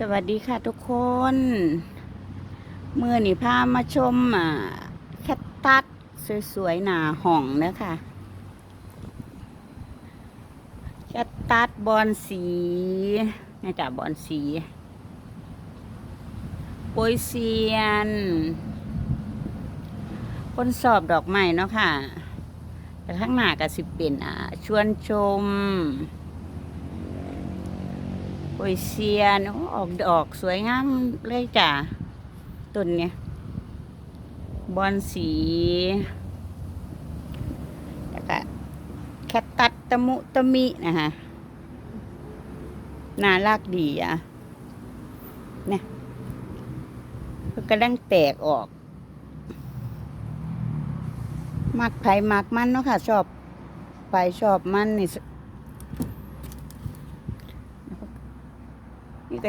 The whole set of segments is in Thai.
สวัสดีค่ะทุกคนเมื่อนี่พามาชมอ่าแคตตัสสวยๆหนาห่องนะคะแคตตัสบอนสีนี่จ้ะบอนสีโปยเซียน คนสอบดอกไม้เนาะค่ะแต่ข้างหน้าก็สิเป็นอ่าชวนชม โอยเซียนอออกดอกสวยงามเลยจ้ะต้นเนี่ยบอนสีแล้วก็แคตตัสตะมุตะมินะคะน่ารักดีอะเนี่ยกำลังแตกออก มักไผ่มักมันเนาะค่ะ ชอบไปชอบมันนี่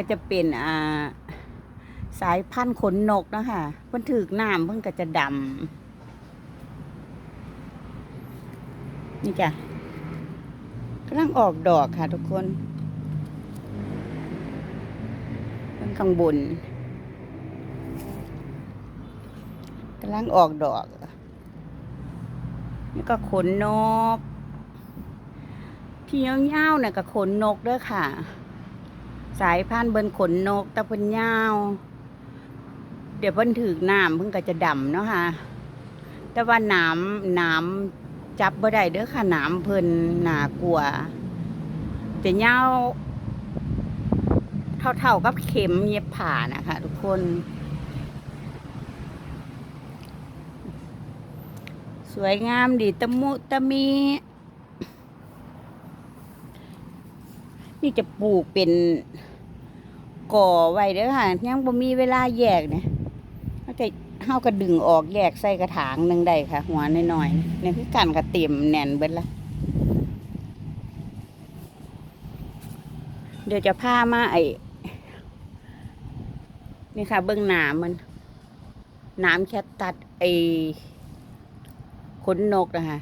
ก็จะเป็นอ่าสายพันธุ์ขนนกนะคะเพิ่นถือกน้ำเพิ่นก็จะดำนี่จ้ะกำลังออกดอกค่ะทุกคนเพิ่นข้างบนกำลังออกดอก นี่ก็ขนนก ที่ยาวๆเนี่ยก็ขนนกด้วยค่ะ สายพันธุ์เบิ้นขนนกตะเพิ่นยาว เดี๋ยวเพิ่นถือน้ำเพิ่นก็จะดำเนาะค่ะ แต่ว่าน้ำน้ำจับบ่ได้เด้อค่ะน้ำเพิ่นน่ากลัวจะยาวเท่าๆกับเข็มเย็บผ่านะคะทุกคน สวยงามดีตะมุตะมี นี่จะปลูกเป็น ก่อไว้เด้อค่ะยังบ่มีเวลาแยกเนี่ยเขาจะเฮาก็ดึงออกแยกใส่กระถางหนึ่งได้ค่ะ หัวน้อยๆนี่คือกันกระเต็มแน่นเบิดละเดี๋ยวจะพามาไอ้นี่ค่ะ เบื้องหน้ำมันน้ำแคทตัดไอ้ขนนกนะคะ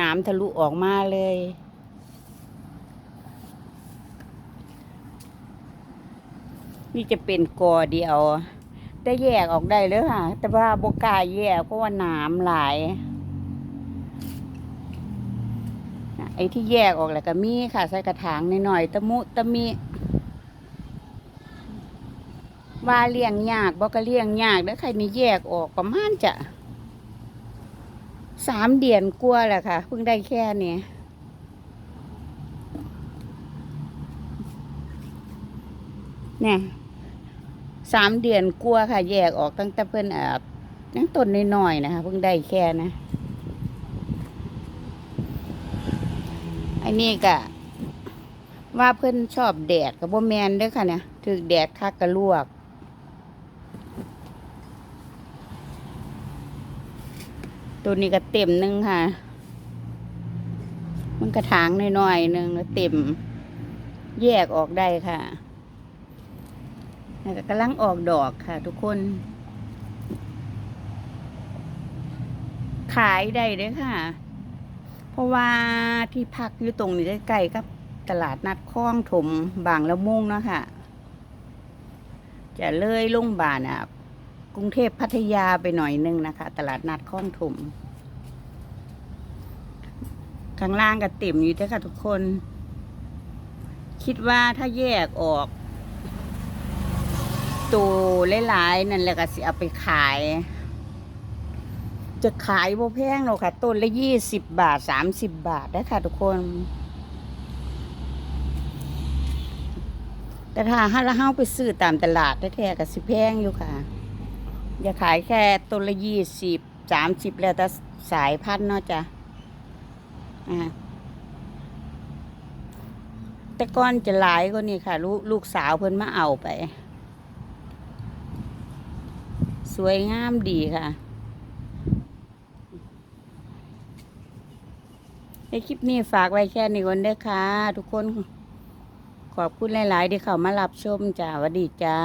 น้ำทะลุออกมาเลย นี่จะเป็นกอเดียว แต่แยกออกได้เลยค่ะ แต่ว่าบกาแยกเพราะว่าน้ำหลายไอ้ที่แยกออกแล้วก็มีค่ะ ใส่กระถางหน่อยๆตะมุตะมิว่าเลี้ยงยากบอกก็เลี้ยงยากแล้วใครนี่แยกออกประมาณจะสามเดือนกลัวแหละค่ะ เพิ่งได้แค่นี้เนี่ย สามเดือนกลัวค่ะ แยกออกตั้งแต่เพิ่นอาบยังต้นน้อยๆนะคะเพิ่งได้แค่นะอ้นี่ก็ว่าเพิ่นชอบแดดกับโบแมนด้อค่ะเนี่ยถึกแดดคักกระลวก ตัวนี้ก็เต็มหนึงค่ะ มันกระถางน้อยๆหนึงเต็ม แยกออกได้ค่ะ กำลังออกดอกค่ะ ทุกคน ขายได้เลยค่ะ เพราะว่าที่พักอยู่ตรงนี้ใกล้ๆกับตลาดนัดคลองถมบางละมุงเนาะค่ะ จะเลยลงบานอะกรุงเทพพัทยาไปหน่อยนึงนะคะ ตลาดนัดคลองถมข้างล่างก็เต็มอยู่เด้อค่ะทุกคน คิดว่าถ้าแยกออก ตัวหลายๆนั่นแหละก็สิเอาไปขาย จะขายโบแพงหรอกค่ะต้นละยี่สิบบาทสามสิบบาทนะค่ะทุกคน แต่ถ้าถ้าเราไปซื้อตามตลาดแท้ๆก็สิแพงอยู่ค่ะ อย่าขายแค่ต้นละยี่สิบสามสิบแล้วแต่สายพันธุ์เนาะจ้ะอ่าแต่ก่อนจะหลายกว่านี้ค่ะ ลูกลูกสาวเพิ่นมาเอาไป สวยงามดีค่ะ ในคลิปนี้ฝากไว้แค่นี้ก่อนเด้อค่ะ ทุกคน ขอบคุณหลาย ๆ ที่เข้ามารับชมจ้าวัสดีจ้า